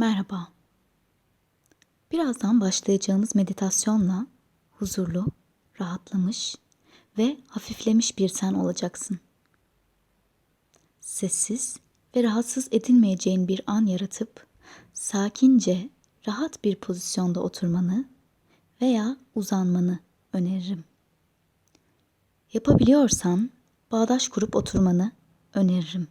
Merhaba. Birazdan başlayacağımız meditasyonla huzurlu, rahatlamış ve hafiflemiş bir sen olacaksın. Sessiz ve rahatsız edilmeyeceğin bir an yaratıp sakince, rahat bir pozisyonda oturmanı veya uzanmanı öneririm. Yapabiliyorsan bağdaş kurup oturmanı öneririm.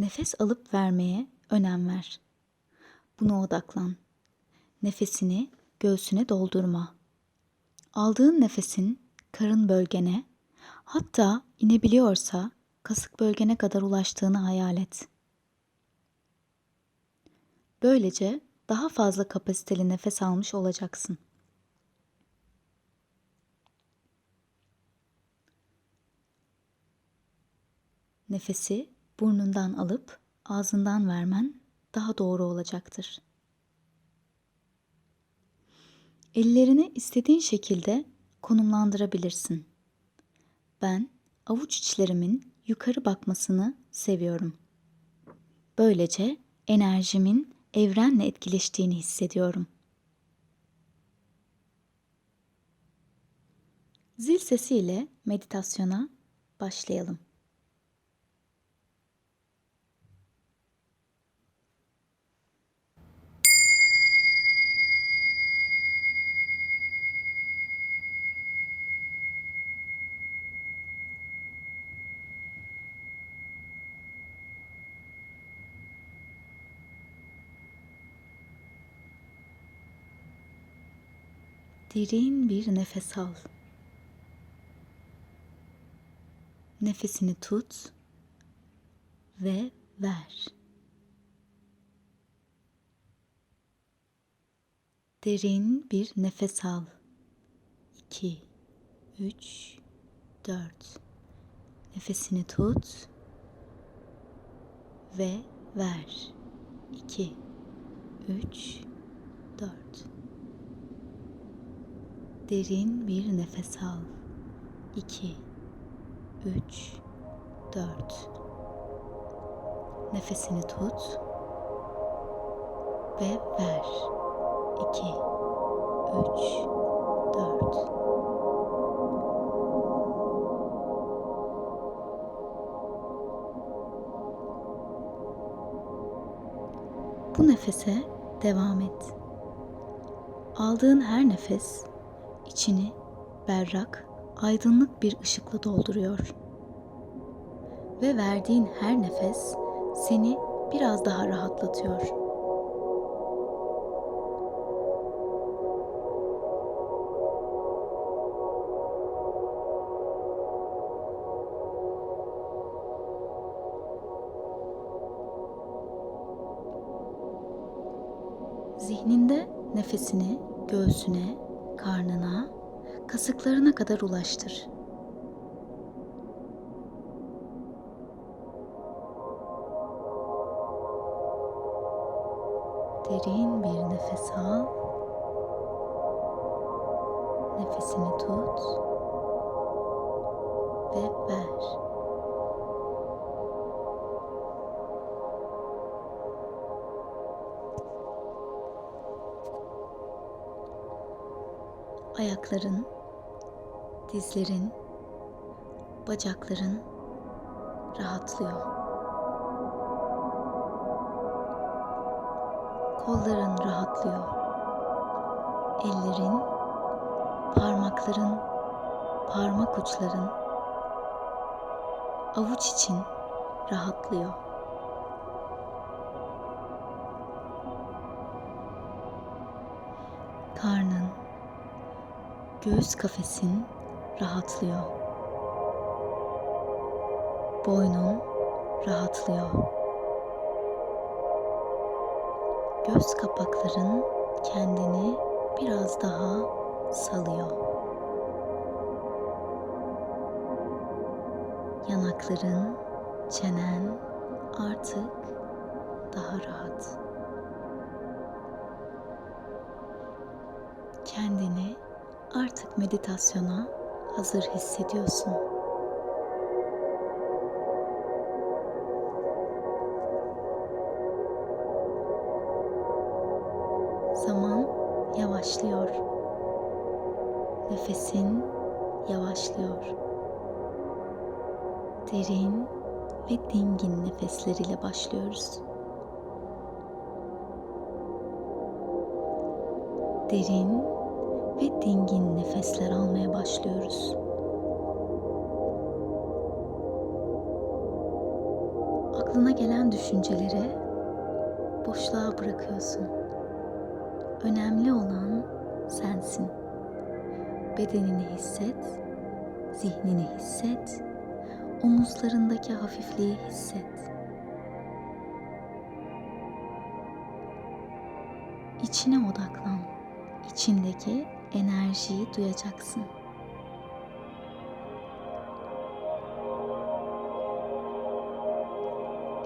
Nefes alıp vermeye önem ver. Buna odaklan. Nefesini göğsüne doldurma. Aldığın nefesin karın bölgene, hatta inebiliyorsa kasık bölgene kadar ulaştığını hayal et. Böylece daha fazla kapasiteli nefes almış olacaksın. Nefesi burnundan alıp ağzından vermen daha doğru olacaktır. Ellerini istediğin şekilde konumlandırabilirsin. Ben avuç içlerimin yukarı bakmasını seviyorum. Böylece enerjimin evrenle etkileştiğini hissediyorum. Zil sesiyle meditasyona başlayalım. Derin bir nefes al. Nefesini tut ve ver. Derin bir nefes al. 2 3 4 Nefesini tut ve ver. 2 3 4 Derin bir nefes al. 2 3 4 Nefesini tut ve ver. 2 3 4 Bu nefese devam et. Aldığın her nefes içini berrak, aydınlık bir ışıkla dolduruyor. Ve verdiğin her nefes seni biraz daha rahatlatıyor. Zihninde nefesini göğsüne, karnına, kasıklarına kadar ulaştır. Derin bir nefes al. Nefesini tut ve ver. Ayakların, dizlerin, bacakların rahatlıyor. Kolların rahatlıyor. Ellerin, parmakların, parmak uçların, avuç için rahatlıyor. Karnın, göğüs kafesin rahatlıyor. Boynun rahatlıyor. Göz kapakların kendini biraz daha salıyor. Yanakların, çenen artık daha rahat. Kendini artık meditasyona hazır hissediyorsun. Zaman yavaşlıyor. Nefesin yavaşlıyor. Derin ve dingin nefesleriyle başlıyoruz. Derin ve dingin nefesler almaya başlıyoruz. Aklına gelen düşünceleri boşluğa bırakıyorsun. Önemli olan sensin. Bedenini hisset, zihnini hisset, omuzlarındaki hafifliği hisset. İçine odaklan. İçindeki enerjiyi duyacaksın.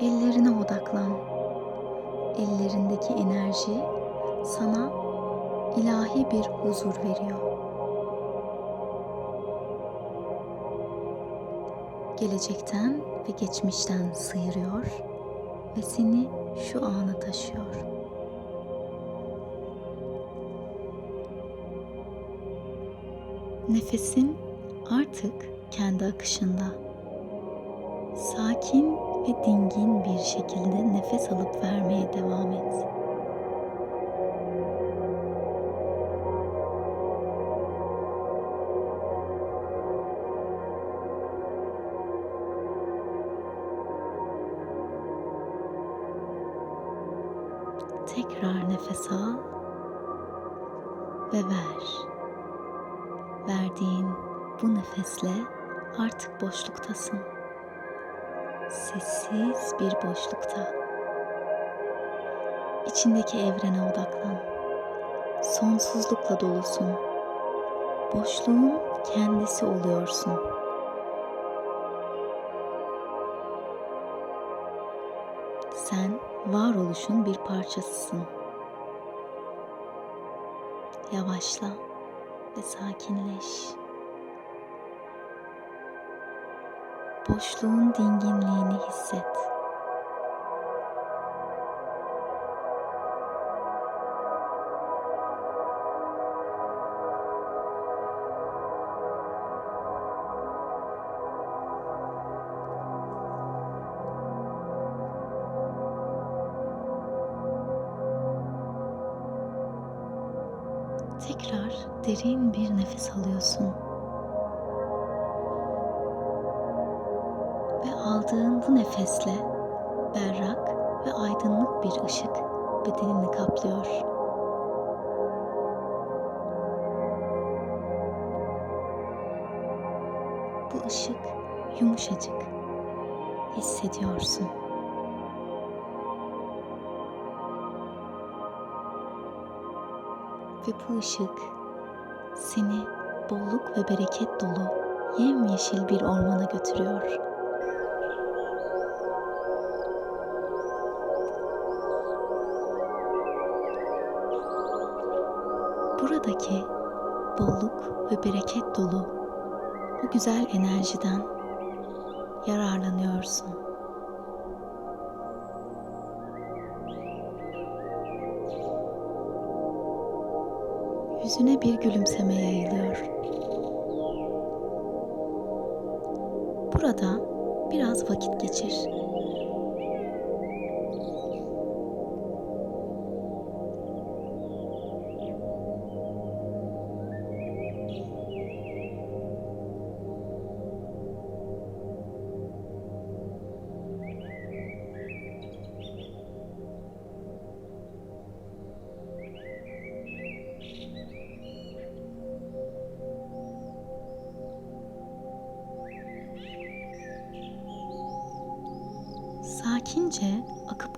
Ellerine odaklan. Ellerindeki enerji sana ilahi bir huzur veriyor. Gelecekten ve geçmişten sıyırıyor ve seni şu ana taşıyor. Nefesin artık kendi akışında. Sakin ve dingin bir şekilde nefes alıp vermeye devam et. Tekrar nefes al ve ver. Verdiğin bu nefesle artık boşluktasın. Sessiz bir boşlukta. İçindeki evrene odaklan. Sonsuzlukla dolusun. Boşluğun kendisi oluyorsun. Sen varoluşun bir parçasısın. Yavaşla ve sakinleş. Boşluğun dinginliğini hisset. Tekrar derin bir nefes alıyorsun. Ve aldığın bu nefesle berrak ve aydınlık bir ışık bedenini kaplıyor. Bu ışık yumuşacık hissediyorsun. Ve bu ışık seni bolluk ve bereket dolu yemyeşil bir ormana götürüyor. Buradaki bolluk ve bereket dolu o güzel enerjiden yararlanıyorsun. Yüzüne bir gülümseme yayılıyor. Burada biraz vakit geçir.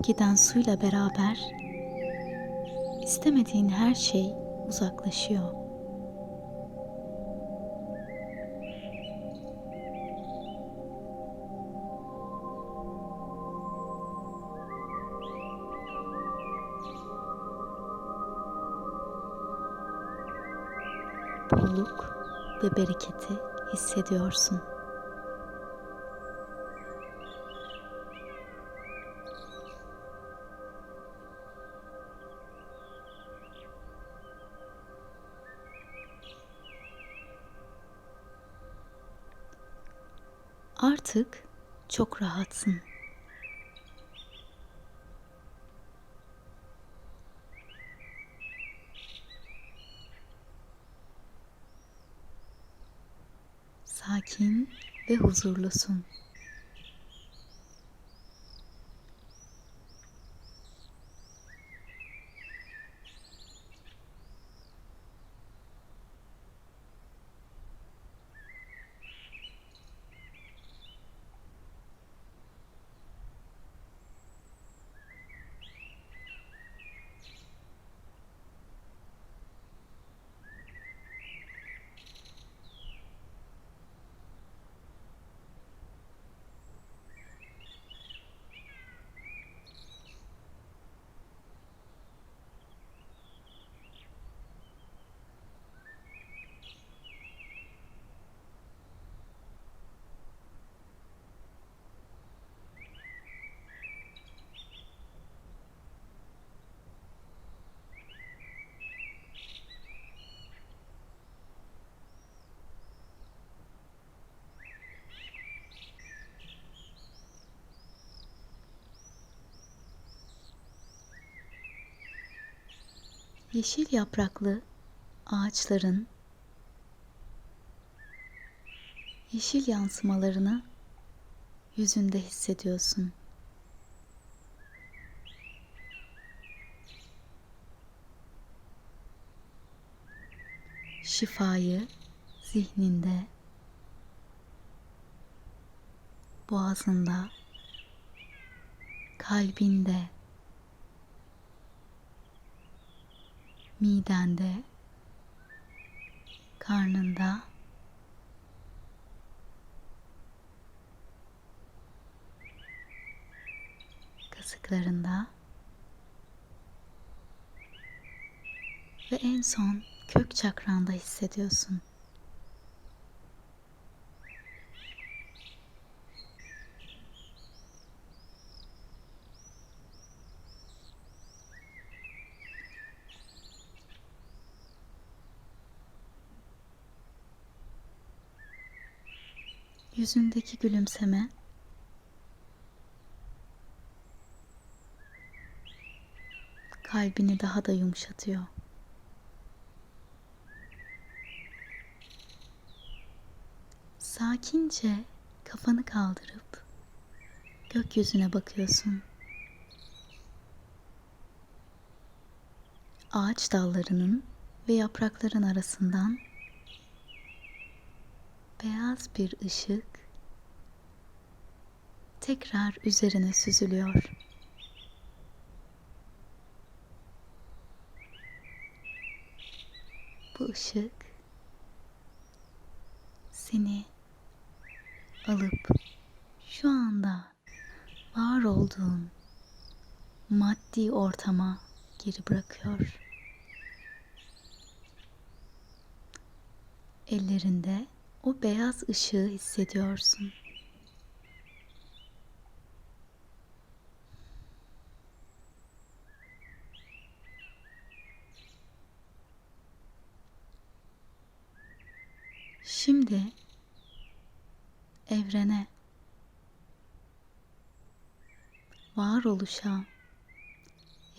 Giden suyla beraber istemediğin her şey uzaklaşıyor. Bolluk ve bereketi hissediyorsun. Artık çok rahatsın. Sakin ve huzurlusun. Yeşil yapraklı ağaçların yeşil yansımalarını yüzünde hissediyorsun. Şifayı zihninde, boğazında, kalbinde midende, karnında, kasıklarında ve en son kök çakranda hissediyorsun. Yüzündeki gülümseme kalbini daha da yumuşatıyor. Sakince kafanı kaldırıp gökyüzüne bakıyorsun. Ağaç dallarının ve yaprakların arasından beyaz bir ışık tekrar üzerine süzülüyor. Bu ışık seni alıp şu anda var olduğun maddi ortama geri bırakıyor. Ellerinde o beyaz ışığı hissediyorsun. Şimdi evrene, varoluşa,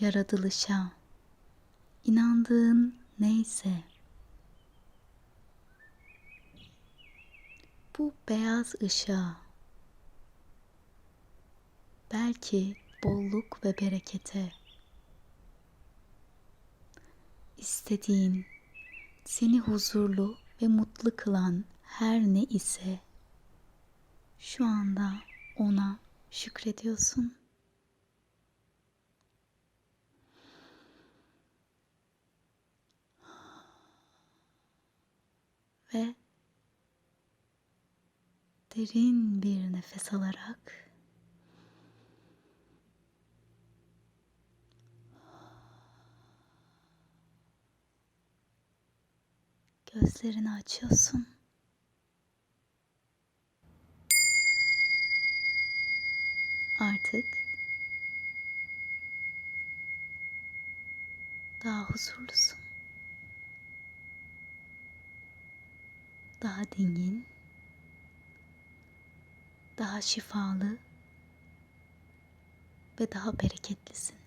yaratılışa, inandığın neyse bu beyaz ışığa belki bolluk ve berekete istediğin seni huzurlu ve mutlu kılan her ne ise şu anda ona şükrediyorsun. Ve derin bir nefes alarak gözlerini açıyorsun. Artık daha huzurlusun. Daha dingin daha şifalı ve daha bereketlisin.